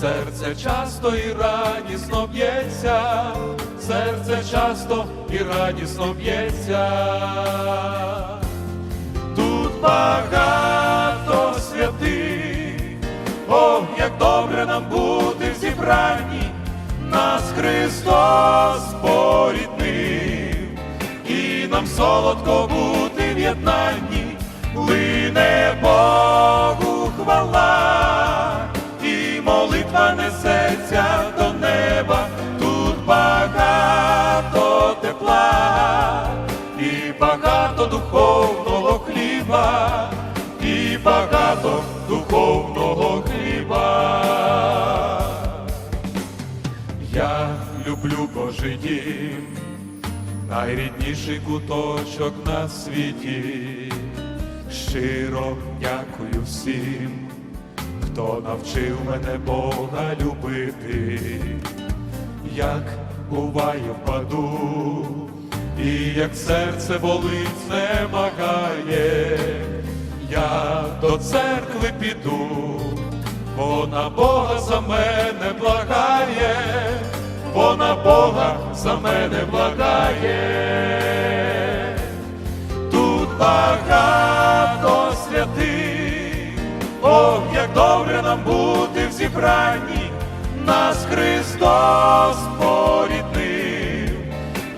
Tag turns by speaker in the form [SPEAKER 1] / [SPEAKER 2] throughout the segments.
[SPEAKER 1] Серце часто і радісно б'ється, серце часто і радісно б'ється. Тут багато святих, о, як добре нам бути в зібранні, нас Христос поріднив, і нам солодко бути в єднанні, лине Богу хвала, несеться до неба, тут багато тепла, і багато духовного хліба, і багато духовного хліба. Я люблю Божий найрідніший куточок на світі. Щиро дякую всім, хто навчив мене Бога любити, як буває впаду, і як серце болить, знемагає, я до церкви піду, вона Бога за мене благає, вона Бога за мене благає. Тут святих, о, як добре нам бути в зібранні, нас Христос поріднив,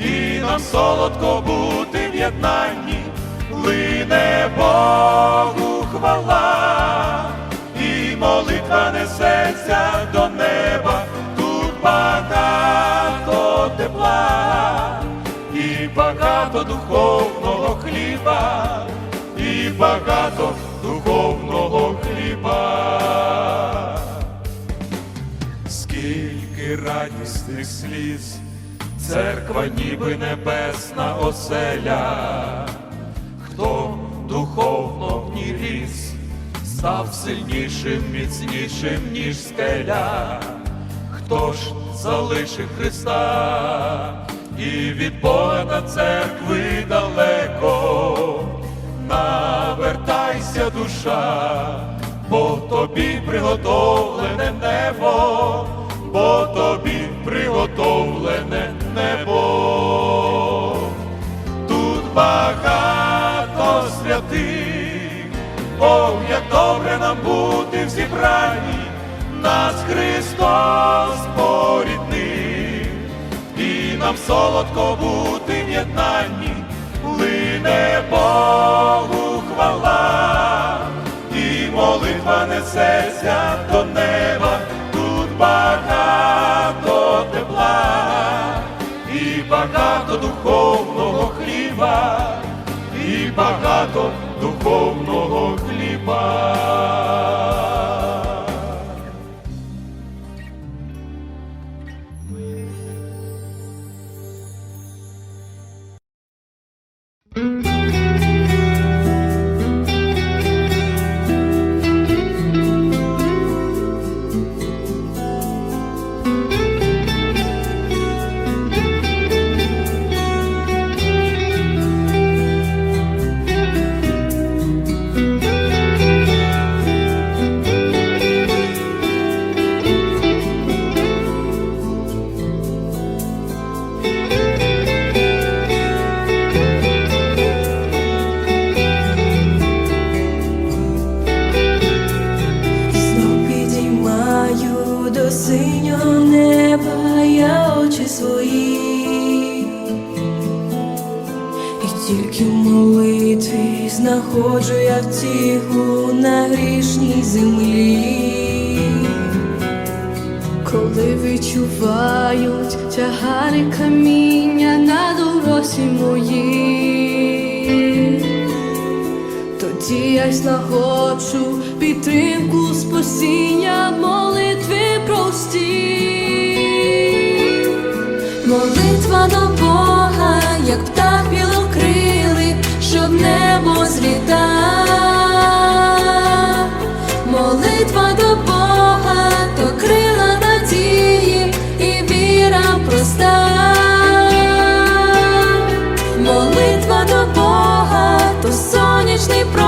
[SPEAKER 1] і нам солодко бути в єднанні, лине Богу хвала, і молитва несеться до неба, тут багато тепла. І багато духовного хліба, і багато радісних сліз, церква ніби небесна оселя, хто духовно в ній ріс, став сильнішим, міцнішим, ніж скеля, хто ж залишив Христа? І від Бога та церкви далеко, навертайся, душа, бо тобі приготовлене небо, бо тобі приготовлене небо. Тут багато святих, о, як добре нам бути в зібранні, нас Христос поріднив, і нам солодко бути в єднанні, лине Богу хвала, і молитва несеться до неба, духовного хліба.
[SPEAKER 2] знаходжу я втіху на грішній землі, коли відчувають тягари каміння на доросі мої, тоді я й знаходжу підтримку спасіння молитви прості, молитва до Бога, як птах білий в небо злітав, молитва до Бога, то крила надії і віра проста, молитва до Бога, то сонячний про.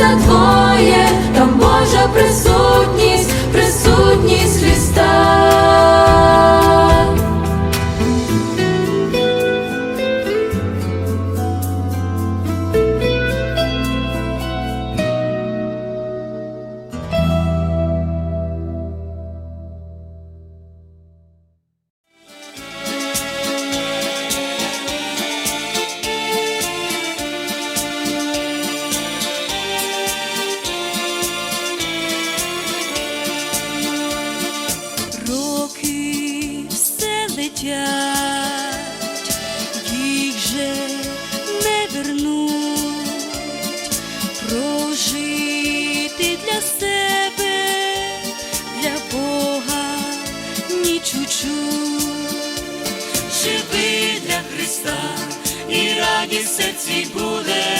[SPEAKER 3] ça devant летять, їх же не вернуть, прожити для себе, для Бога ні. Живи для Христа і радість серці буде.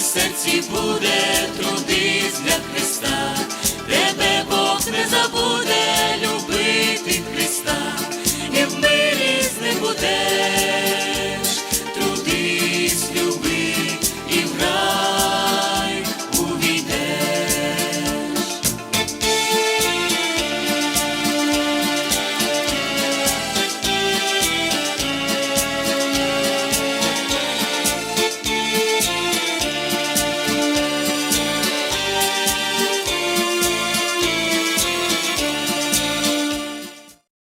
[SPEAKER 3] серці буде трудись для Христа.